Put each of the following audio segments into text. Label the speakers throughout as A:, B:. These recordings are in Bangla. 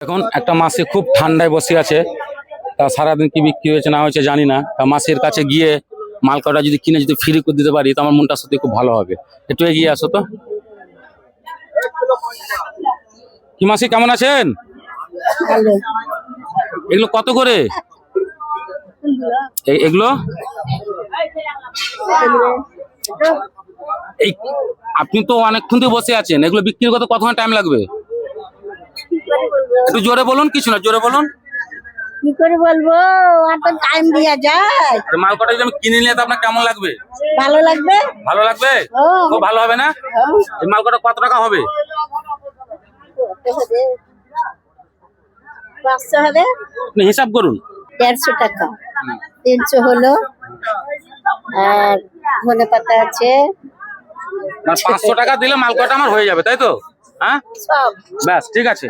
A: এখন একটা মাসি খুব ঠান্ডায় বসে আছে। তা সারাদিন কি বিক্রি হয়েছে না হয়েছে জানি না। তা মাসির কাছে গিয়ে মাল কটা যদি কিনে যদি ফ্রি করে দিতে পারি তো আমার মনটা সত্যি খুব ভালো হবে। একটু এগিয়ে আসো তো। কি মাসি কেমন আছেন? এগুলো কত করে? এগুলো? এই আপনি তো অনেকক্ষণ দিয়ে বসে আছেন। এগুলো বিক্রি করতে কতক্ষণ টাইম লাগবে? একটু জোরে বলুন কিছু না জোরে বলুন।
B: কি করে বলব? আর তো টাইম দেওয়া যায়।
A: আর মাল কটা যদি আমি কিনে নিলে তো আপনার কেমন লাগবে?
B: ভালো লাগবে?
A: ভালো লাগবে?
B: ও।
A: খুব ভালো হবে না। এই মাল কটা কত টাকা হবে?
B: পাঁচশো হবে।
A: আপনি হিসাব করুন।
B: দেড়শো টাকা। তিনশো হলো। আর ধনে পাতা আছে।
A: মানে পাঁচশো টাকা দিলে মাল কটা আমার হয়ে যাবে তাই তো? হ্যাঁ?
B: সব।
A: ব্যাস ঠিক আছে।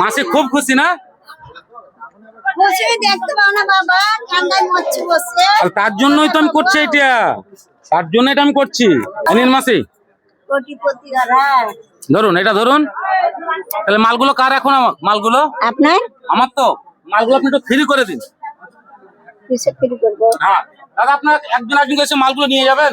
A: মাসি খুব খুশি না?
B: বসে দেখতে পাও না বাবা ঠান্ডায় মরছি বসে।
A: আর তার জন্যই তো আমি করছি এটা। তার জন্য এটা আমি করছি। নিন মাসি। ধরুন এটা ধরুন। তাহলে মালগুলো কার এখন আমার? মালগুলো?
B: আপনার?
A: আমার তো। মালগুলো আপনি একটু ফ্রি করে দিন।
B: কিসে ফ্রি করব?
A: হ্যাঁ। দাদা আপনার একজন একজন এসে মালগুলো নিয়ে যাবেন?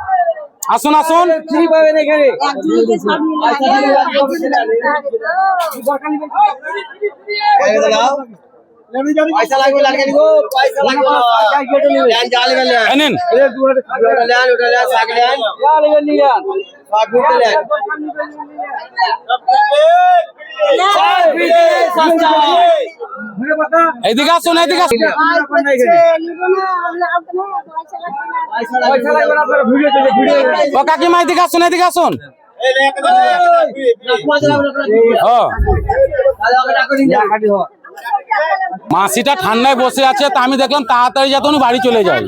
A: আসুন আসুন।
C: ফ্রি পাবেন এখানে।
A: নেন। এদিকে আসুন এদিকে আসুন। ও কাকিমা, এদিকে আসুন এদিকে আসুন। মাসিটা ঠান্ডায় বসে আছে, তা আমি দেখলাম তাড়াতাড়ি যাতে উনি বাড়ি চলে যায়।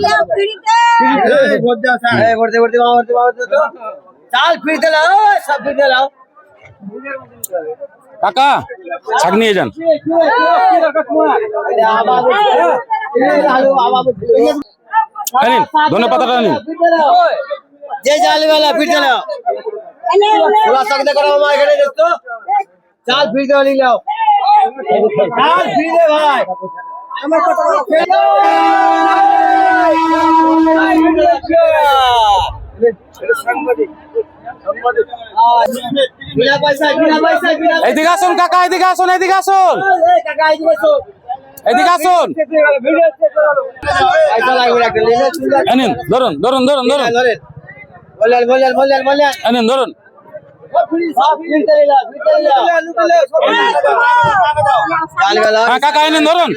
D: চাল ফিরতে লাও সব ফিরতে লাও
A: কাকা ছাগ নিয়ে যান। ধনে পাতাটা নিন।
D: যে জালবেলা ফিরতে নাও। চাল ফিরতে চাল ভাই। সাংবাদিক। সাংবাদিক
A: এদিকে আসুন কাকা এদিকে আসুন এদিকে আসুন এদিকে আসুন ধরুন ধরুন ধরুন ধরুন আনেন ধরুন কাকা এনেন ধরুন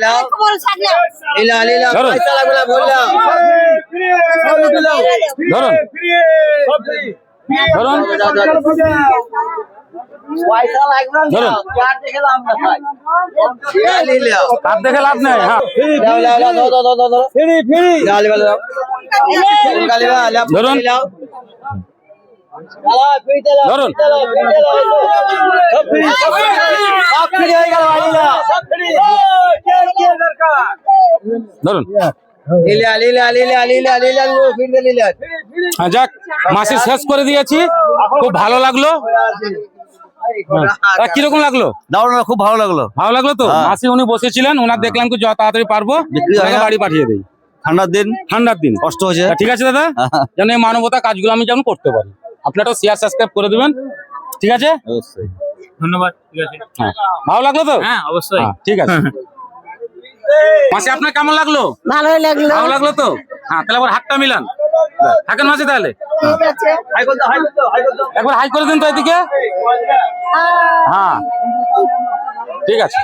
A: ধরুন ধরুন হ্যাঁ, যাক মাসি শেষ করে দিয়েছি। খুব ভালো লাগল। কীরকম লাগল?
E: দারুণ খুব ভালো লাগল।
A: ভালো লাগল তো? মাসি উনি বসেছিলেন ওনার দেখলাম যত তাড়াতাড়ি পারব?
E: হয়?
A: বাড়ি পাঠিয়ে দিই।
E: ঠান্ডার দিন।
A: ঠান্ডার দিন।
E: কষ্ট হচ্ছে
A: তা ঠিক আছে দাদা? যেন এই মানবতা কাজগুলো আমি যেমন করতে পারি। আপনারাও শেয়ার সাবস্ক্রাইব করে দিবেন। ঠিক আছে?
E: অবশ্যই।
C: ধন্যবাদ ঠিক আছে।
A: হ্যাঁ। ভালো লাগল তো?
C: হ্যাঁ অবশ্যই।
A: হ্যাঁ, ঠিক আছে। মাসি আপনার কেমন লাগল?
B: ভালোই লাগল।
A: ভালো লাগল তো? হ্যাঁ তাহলে আবার হাতটা মিলান। থাকেন মাঝে তাহলে? একবার হাই করে দিন তো এদিকে। হ্যাঁ ঠিক আছে।